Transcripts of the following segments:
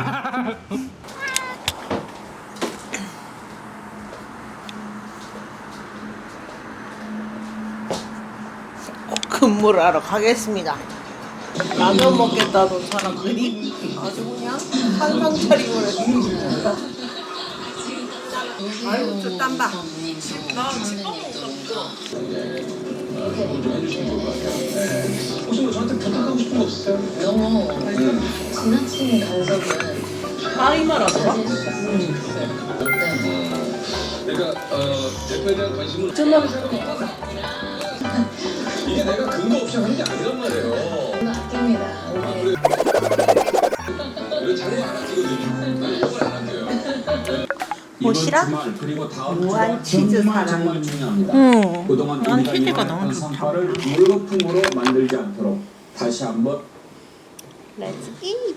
나가? 꼭 근무를 하러 가겠습니다. 라면 먹겠다던 사람들이 아주 그냥 한상 차림을 했습니다. 아이고 저 땀봐. 혹시 뭐 저한테 부탁하고 싶은 거 없으세요? 너무 지나친 간섭은 네. 그러니까 어, 대표에 대한 관심은 정말 이게 내가 근거 없이 하는 게 아니란 말이에요. 아낍니다. 안. 난 이걸 안. 보시라? 주말 그리고 다음 무한 치즈 사랑. 정말 중요합니다. 음. 그동안 우리가 치즈가 너무 좋다. 물거품으로 만들지 않도록 다시 한번 Let's eat.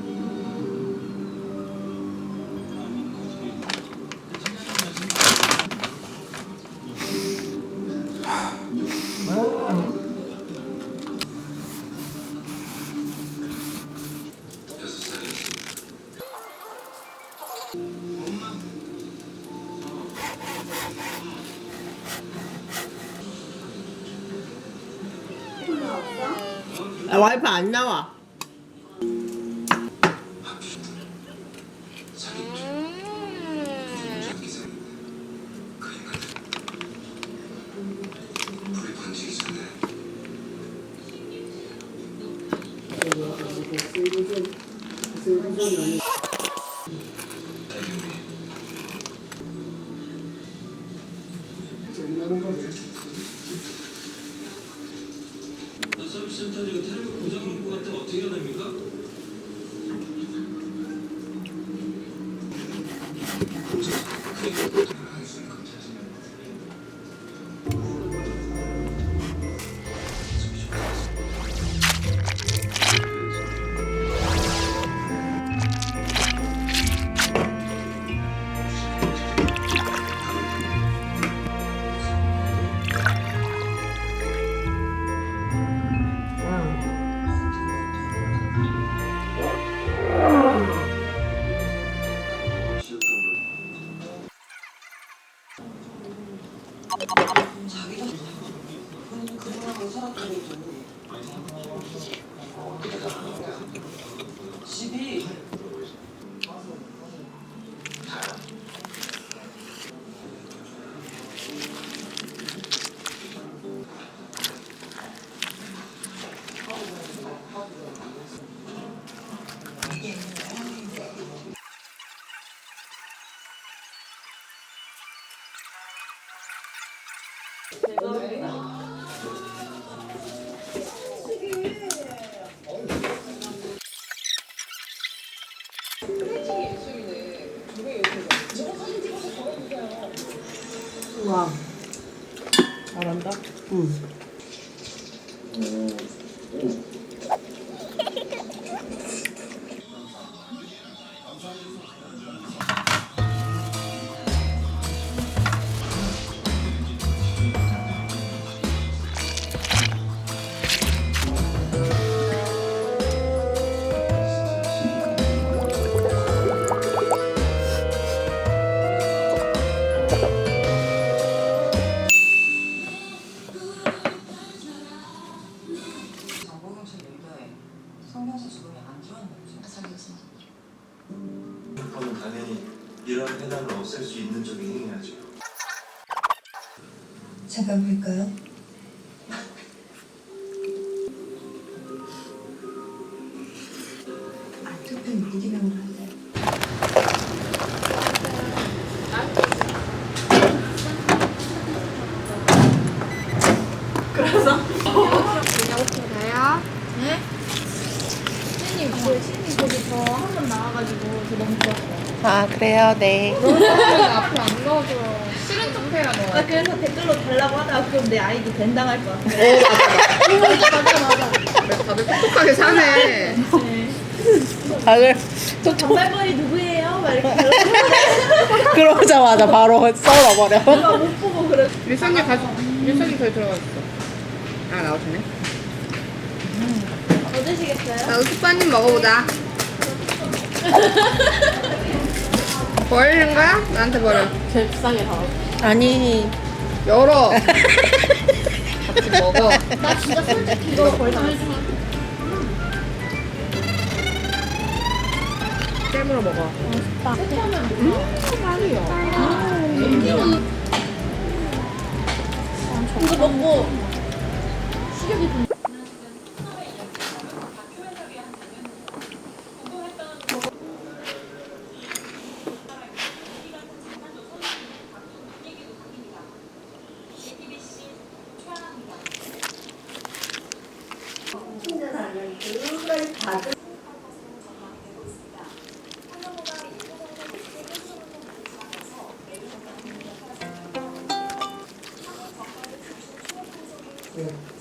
아, 와이프 안 나와. 잠깐 볼까요? 아, 무기명으로? 네? 신님, 그 신님 거기 저 한 번 나와가지고 저 너무 좋았어요. 아 그래요, 네. 너무. 앞으로 안 나와줘요. 나 그래서 댓글로 달라고 하다가 그럼 내 아이디 밴당할 것 같아. 맞아, 맞아. 다들 똑똑하게 사네. 다들 저 단발머리 누구예요? 막 이렇게 그러자마자 바로 썰어버려. 내가 못 보고. 일선이 가지. 일선이 거기 들어가 있어. 아 나오시네. 뭐 드시겠어요? 자, 숙바님 먹어보자. 버리는 거야? 나한테 버려. 제일 비싸게 다. 아니. 열어. 같이 먹어. 나 진짜 솔직히 이거 벌써 깨물어. 먹어. 이거 먹고. 아 니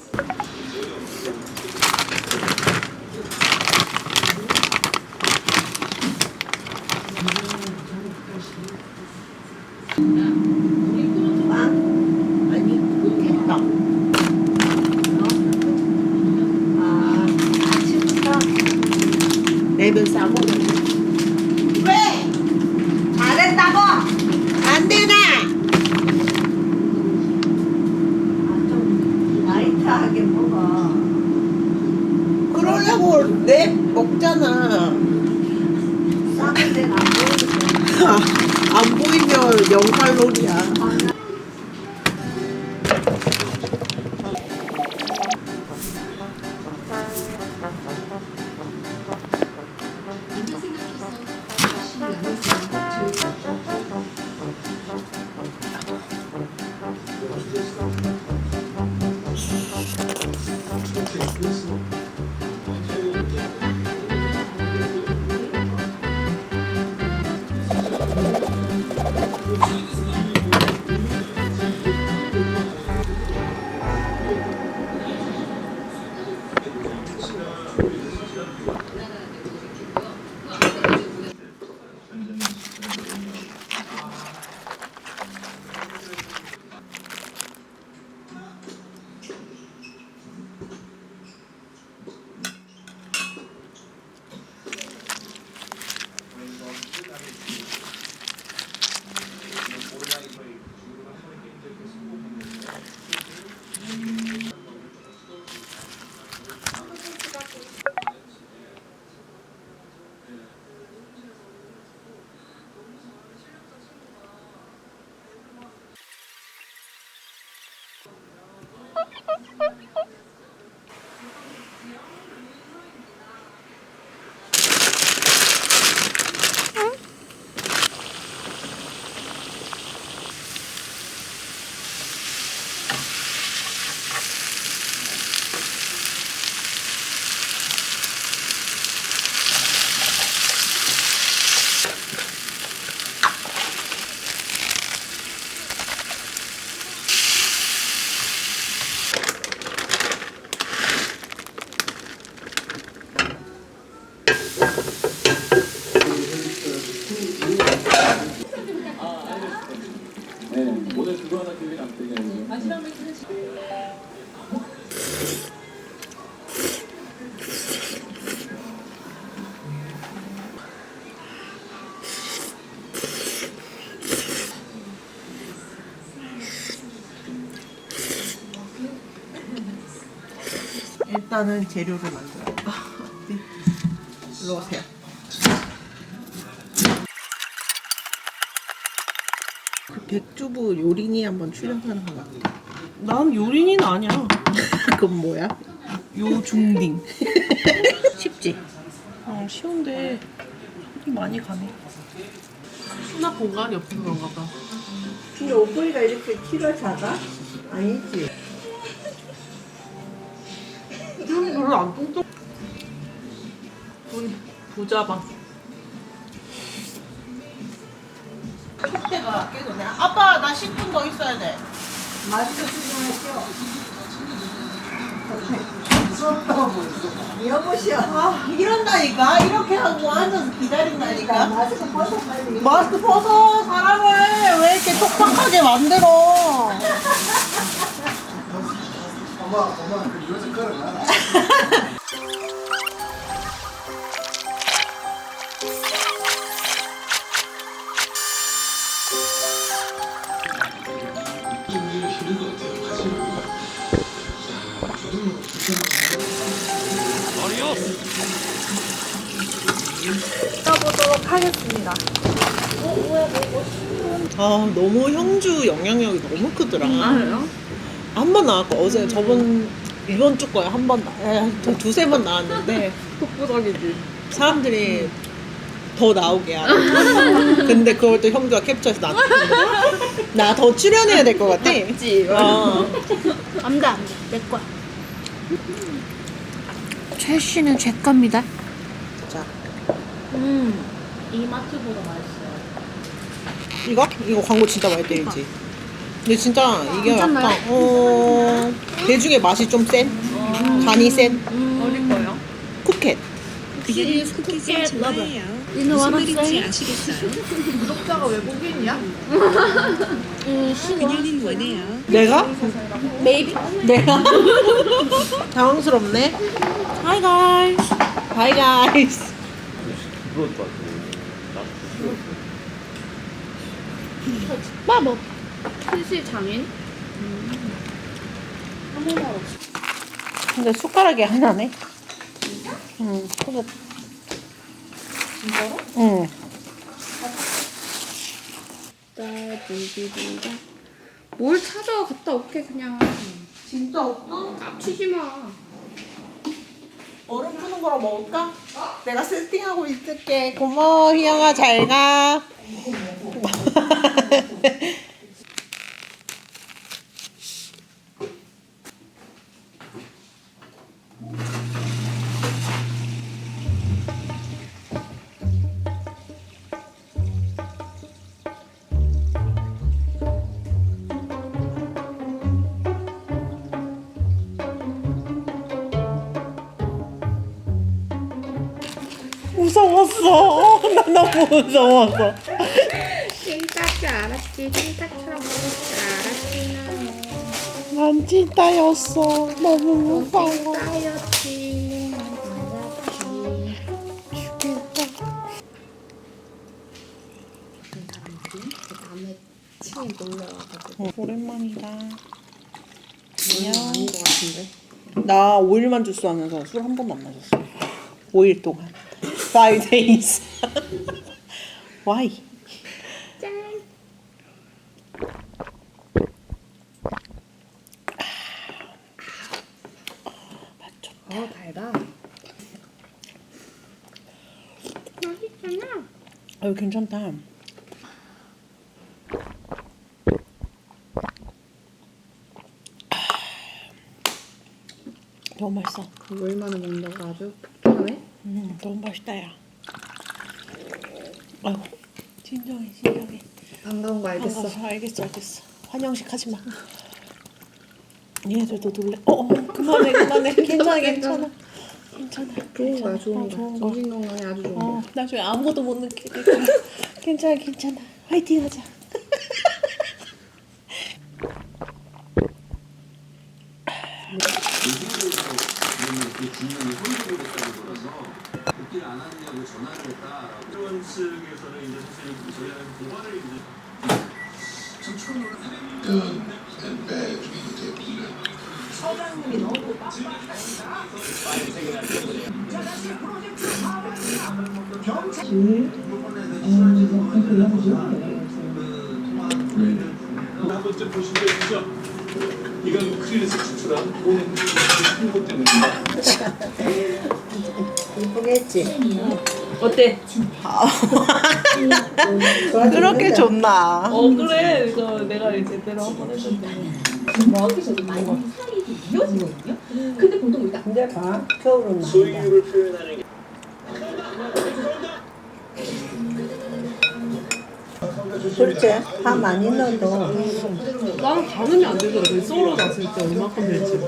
네, 오늘 그거 하나 기억이 남더라고요. 일단은 재료를 만들어. 네. 일로 오세요. 백주부 요린이 한번 출연하는 것 같아. 난 요린이는 아니야. 그건 뭐야? 요중딩. 쉽지? 어, 쉬운데 손이 많이 가네. 수납 공간이 없어서 그런가 봐. 근데 오빠이가 이렇게 키가 작아? 아니지. 이름이 별로 안 뚱뚱. 분 부자방. 촛대가 깨도 돼. 아빠 나 10분 더 있어야 돼. 마스크 수정했죠? 여보시오. 아 이런다니까 이렇게 하고 앉아서 기다린다니까 마스크 벗어 빨리. 마스크 벗어 사람을 왜 이렇게 촉박하게 만들어 엄마 엄마 그 요즘 거는 떠보도록 하겠습니다. 아 너무 형주 영향력이 너무 크더라 아요? 한 번 나왔고 어제 저번 이번 주 거에 한 번 나, 한 두세 번 나왔는데 독보적이지. 사람들이 더 나오게 하고 근데 그걸 또 형주가 캡처해서 나한테 나더 출연해야 될 것 같아 맞지. 어. 안돼 안돼 내 거야. 최 씨는 제 겁니다. 자 음. 이마트보다 맛있어요. 이거? 이거 광고 진짜 많이 때리지 근데 진짜 이게 괜찮나요? 약간 어... 대중의 맛이 좀 센? 간이 센? 어릴 거예요? 쿠켓 혹시 쿠 켓 러버. 이는 원학생. 구독자가 외국인이야? 음 신화. 내가? 메이비. 내가? 당황스럽네 Hi guys Hi guys 마법. 스시 장인. 근데 숟가락이 하나네 응 그거 진짜로? 응 따디디디다. 뭘 찾아 갔다 올게 그냥. 진짜 없어? 깝치지 마. 얼음 푸는 거랑 먹을까? 내가 세팅하고 있을게. 고마워, 희영아. 잘 가. 무서웠어. 나 너무 무서웠어. 찐따줄 알았지. 찐따처럼 먹을 줄 알았지. 난 찐따였어. 너무 무서워. 찐따였지. 알았지. 밤에 침이 몰려와가지고. 어, 오랜만이다. 안녕. 아닌 것 같은데. 나 5일만 주스 하면서 술 한 번도 안 마셨어. 5일 동안. 5 days. Why? 짠. 어 달다. 맛있잖아. 아유 괜찮다. 너무 맛있어. 얼마나 먹는다고 아주 폭탄해? 음, 너무 맛있다 야. 아이고 진정해 진정해. 반가운 거 알겠어. 알겠어 알겠어 알겠어. 환영식 하지 마. 얘네들도 놀래. 어, 어 그만해 그만해. 괜찮아 괜찮아. 괜찮아. 좋은 거야. 좋은 어, 거. 좋은 거. 정신 건강에 아주 좋은 거. 어, 나중에 아무것도 못 느끼게 될 거야. 괜찮아, 괜찮아. 화이팅 하자. 그 중년이 혼수를 했다고 들어서 복귀를 안 하느냐고 전화를 했다라고 회원 측에서는 이제 사실 저희한테 고발을 이제 참 처음 한 번쯤 보신 적 있죠? 이건 크릴에서 추출한 본행 홍보 때문입니다. 이쁘게 했지? 어때? 그렇게 좋나? 어 그래 이거 내가 제대로 한번 해줬는데 근데 봐. 겨울은. 소유를 표현하는 그렇지. 파 많이 넣어도 나는 가늠이 안 되더라. 그 썰어 놨을 때 얼마큼 될지.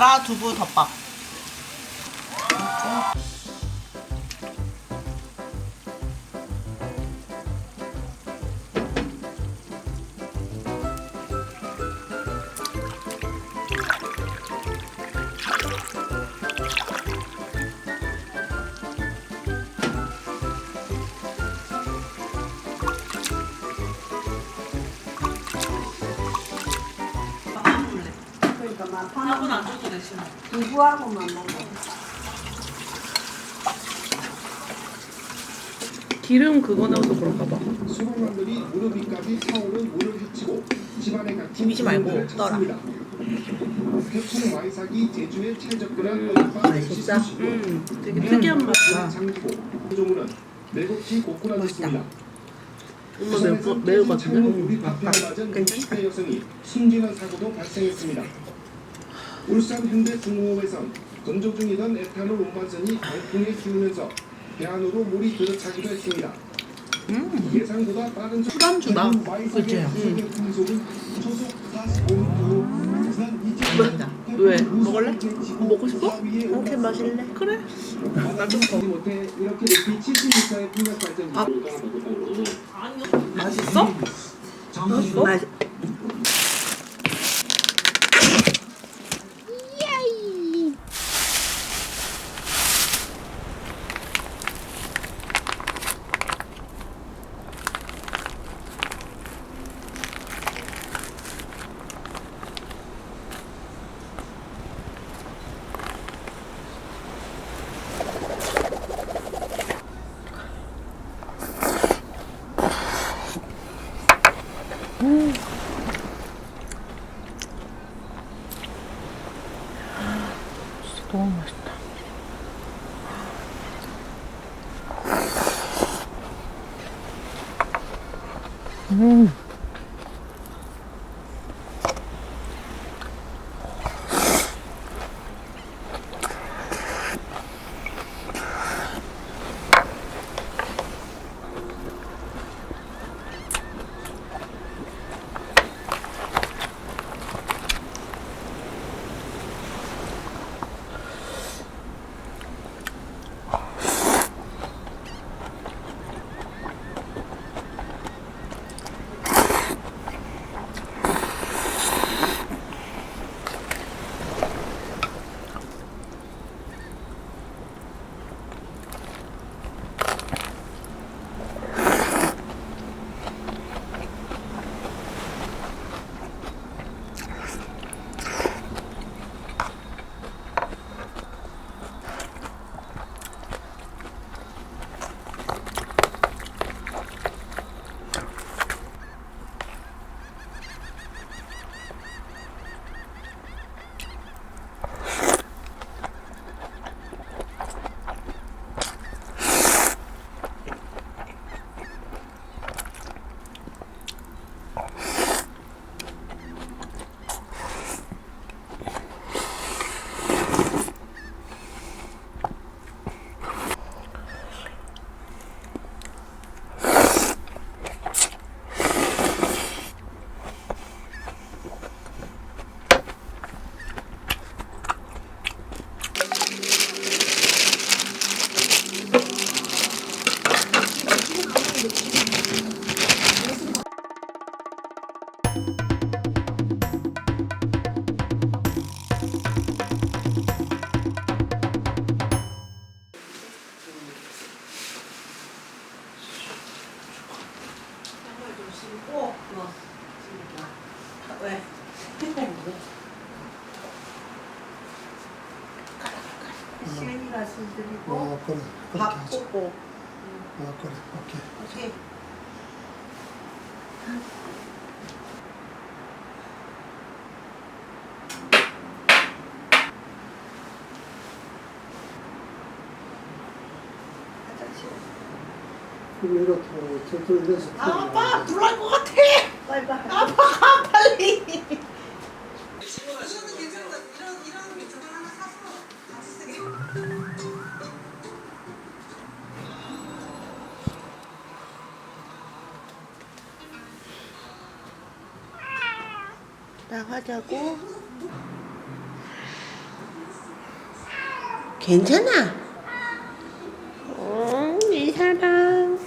마라 두부 덮밥. 두부하고만 먹어. 기름 그거 넣어서 그런가 봐. 소방관들이 무릎 위까지 차오른 물을 헤치고 집안에 갇힌 비비지 말고 떠라. 찾습니다. 와이삭이 제주에 어디가 맛있어? 음, 되게 특이한 맛이야. 장기고 조물은 매국지 곳곳하셨습니다. 엄마 매우 거- 매우 같은데? 우리 맞은 60대 여성이 숨지는 사고도 발생했습니다. 울산 현대 중공업에선 건조 중이던 에탄올 운반선이 강풍에 휘우면서 배 안으로 물이 들어차기도 했습니다. 예상보다 빠른 술안주다. 음. 그치? 풍속은 초속 45m 부산 이천 왜? 먹을래? 먹고 싶어? 이렇게 마실래? 그래. 나좀 거기 못해 이렇게 높이 70m의 풍력 발전기 아. 맛있어? 맛너 무 그럼 이렇게 저쪽에 내서 아빠 놀랄 것 같아. 빨리 빨리. 아빠가 빨리. 나가자고. 괜찮아. 음, 이 사람.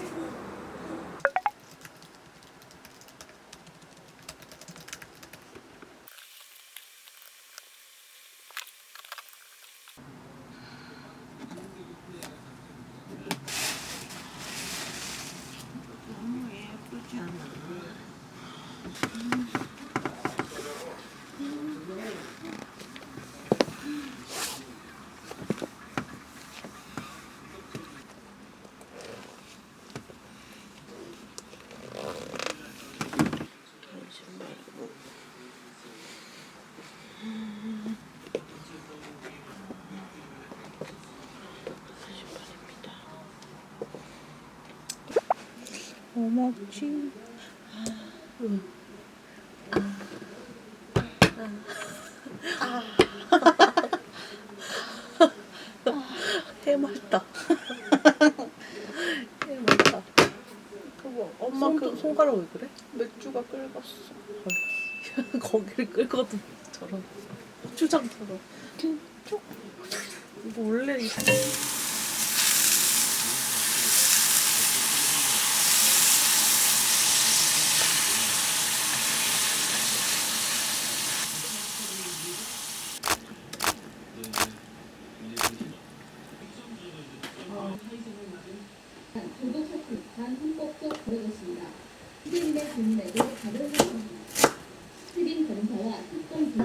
너무 예쁘지 않아? 고맙지. 해 맛있다. 해 맛있다. 그거 엄마 그 손가락 왜 그래? 맥주가 끓었어. 거기를 끓거든 저런 고추장처럼. 쭉. 원래 이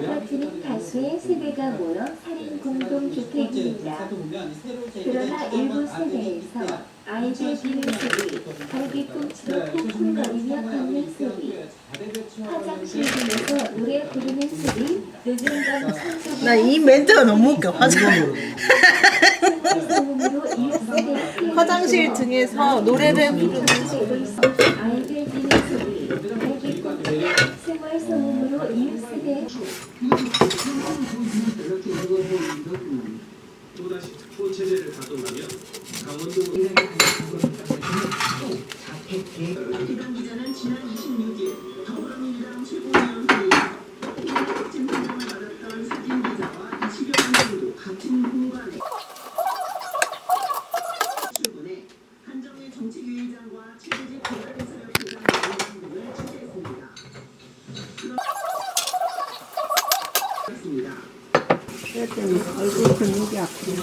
아파트는 다수의 세대가 모여 살인 공동주택입니다. 그러나 일부 세대에서 아이들 비는 소리, 발기꿈치로 쿵쿵거리며 걷는 소리, 화장실 등에서 노래 부르는 소리, 늦은 밤 청소기 나 이 웃겨. 화장 화장실 등에서 노래를 부르는 아이들 생활 소음으로 이웃 세대 또다시 특보 체제를 가동하며 강원도 이당 기자는 지난 26일 더불어민주당 최고위원회의 증상을 받았던 사진 기자와 20여 명 정도 같은 공간에 출근해 한정희 정책위의장과 최재직 개발대사협회장 등을 취재했습니다. 그렇습니다. 얼굴 근육이 아프네.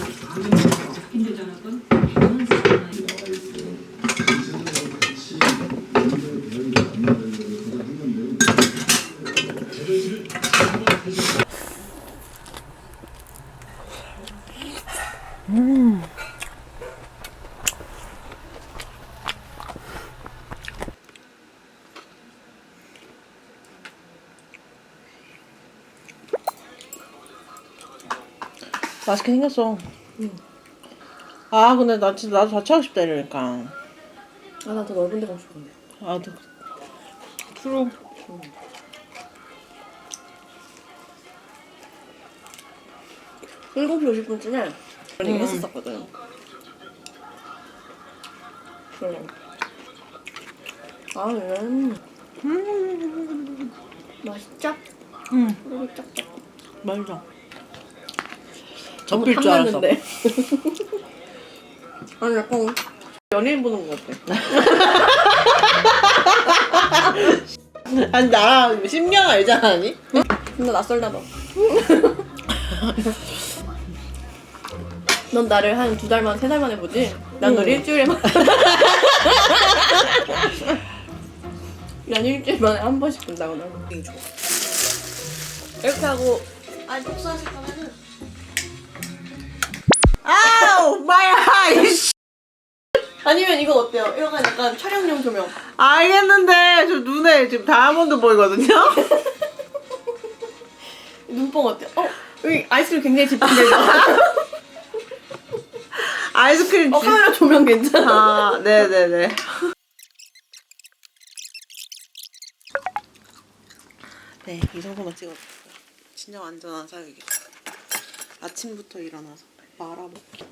맛있게 생겼어. 아 근데 나 진짜 나도 자취하고 싶다 이러니까. 아, 나도 넓은 데 가고 싶은데. 나도. 주로. 일곱 시 50분쯤에 음. 얘기 했었거든. 그래. 아, 음. 맛있죠? 응. 그리고 짝짝. 맛있어. 접힐 줄 알았어. 탐났는데. 아니, 약간 연예인 보는 것 같아. 아니 나랑 10년 알잖아 아니? 근데 낯설다 너. 넌 나를 한 두 달 만, 세 달 만에 보지? 난널 응. 일주일에 만. 난 일주일 만에 한 번씩 본다고 난. 이렇게 하고 아니 복수하실 거면은 아 오빠야 이씨. 아니면 이거 어때요? 이거 약간 촬영용 조명. 알겠는데 저 눈에 지금 다이아몬드 보이거든요? 눈뽕 어때요? 어? 여기 아이스크림 굉장히 집중되죠? 아이스크림 어, 카메라 조명 괜찮아. 아 네네네 네 이 정도만 찍어줄게요 진짜 완전한 사육이 아침부터 일어나서 말아먹기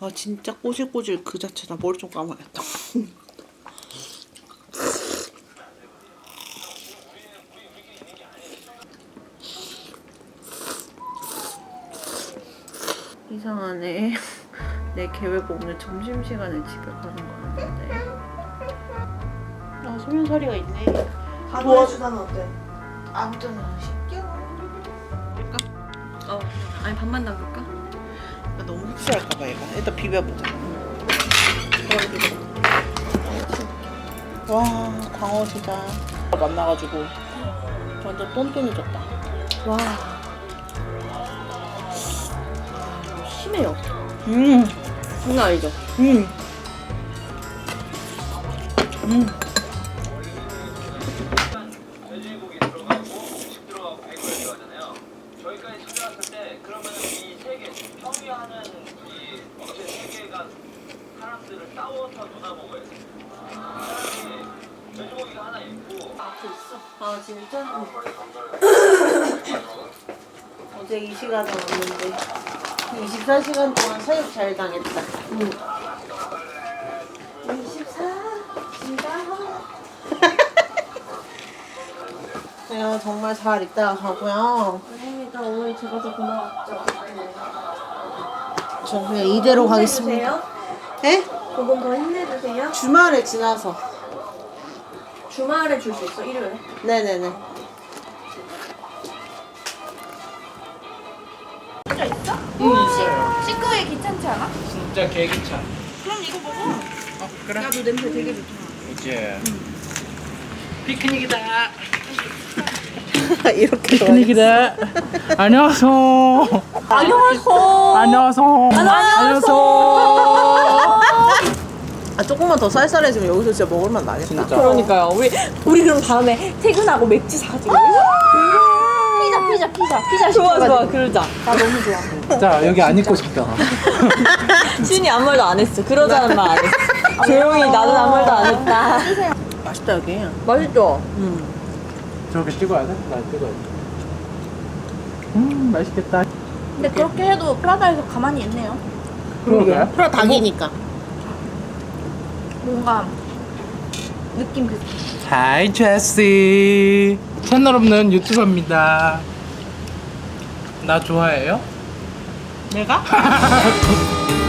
와 진짜 꼬질꼬질 그 자체다 머리 좀 감아야겠다 이상하네. 내 계획 오늘 점심시간에 집에 가는 거였는데. 아, 소면사리가 있네. 주사는 어때? 아무튼 쉽게 어, 아니 반만 담글까? 너무 흡수할까봐 얘가. 일단 비벼보자. 와, 광어지다. 만나가지고 완전 똔똔해졌다. 와. 심해요. 음. 장난 아니죠? 음. 음. 아 진짜? 어제 이 시간에 왔는데 24시간 동안 사육 잘 당했다. 응. 24 내가 정말 잘 있다가 가고요. 아닙니다. 오늘 제가 더 고마웠죠. 저 그냥 이대로 가겠습니다. 예? 조금 더 힘내주세요. 주말에 지나서. 주말에 줄 수 있어, 일요일에. 네네네. 진짜 있어? 응. 싱크에 괜찮지 않아? 진짜 개기차. 그럼 이거 먹어. 어, 그래. 나도 냄새 되게 좋잖아. 이제 피크닉이다. 이렇게 피크닉이다. 안녕하세요. 안녕하세요. 안녕하세요. 안녕하세요. 아 조금만 더 쌀쌀해지면 여기서 진짜 먹을만 나겠다. 그러니까요. 우리 우리 그럼 다음에 퇴근하고 맥주 사가지고 피자 피자 피자 피자 좋아 좋아 그러자. 나 너무 좋아. 자 여기 안 입고 싶다. 신이 아무 말도 안 했어. 그러자는 말 안 했어. 조용히 나는 아무 말도 안 했다. 맛있다 여기. 맛있죠? 저렇게 찍어야 돼? 나 찍어야 돼. 음 맛있겠다. 근데 그렇게 해도 프라다에서 가만히 있네요. 그러게. 프라 닭이니까. 뭔가 느낌 그 하이 제시. 채널 없는 유튜버입니다. 나 좋아해요? 내가?